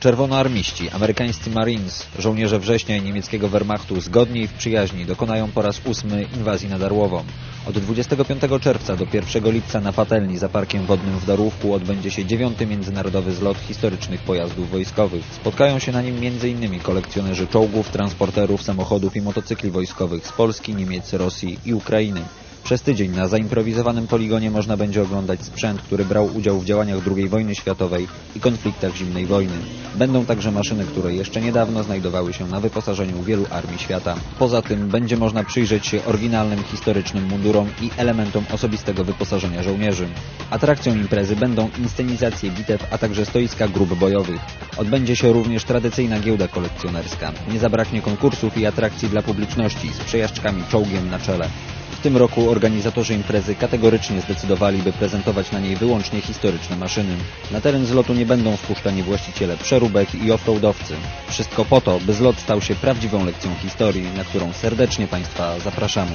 Czerwonoarmiści, amerykańscy Marines, żołnierze września i niemieckiego Wehrmachtu zgodnie i w przyjaźni dokonają po raz ósmy inwazji na Darłową. Od 25 czerwca do 1 lipca na patelni za Parkiem Wodnym w Darłówku odbędzie się dziewiąty międzynarodowy zlot historycznych pojazdów wojskowych. Spotkają się na nim m.in. kolekcjonerzy czołgów, transporterów, samochodów i motocykli wojskowych z Polski, Niemiec, Rosji i Ukrainy. Przez tydzień na zaimprowizowanym poligonie można będzie oglądać sprzęt, który brał udział w działaniach II wojny światowej i konfliktach zimnej wojny. Będą także maszyny, które jeszcze niedawno znajdowały się na wyposażeniu wielu armii świata. Poza tym będzie można przyjrzeć się oryginalnym historycznym mundurom i elementom osobistego wyposażenia żołnierzy. Atrakcją imprezy będą inscenizacje bitew, a także stoiska grup bojowych. Odbędzie się również tradycyjna giełda kolekcjonerska. Nie zabraknie konkursów i atrakcji dla publiczności z przejażdżkami czołgiem na czele. W tym roku organizatorzy imprezy kategorycznie zdecydowali, by prezentować na niej wyłącznie historyczne maszyny. Na teren zlotu nie będą wpuszczani właściciele przeróbek i offroadowcy. Wszystko po to, by zlot stał się prawdziwą lekcją historii, na którą serdecznie Państwa zapraszamy.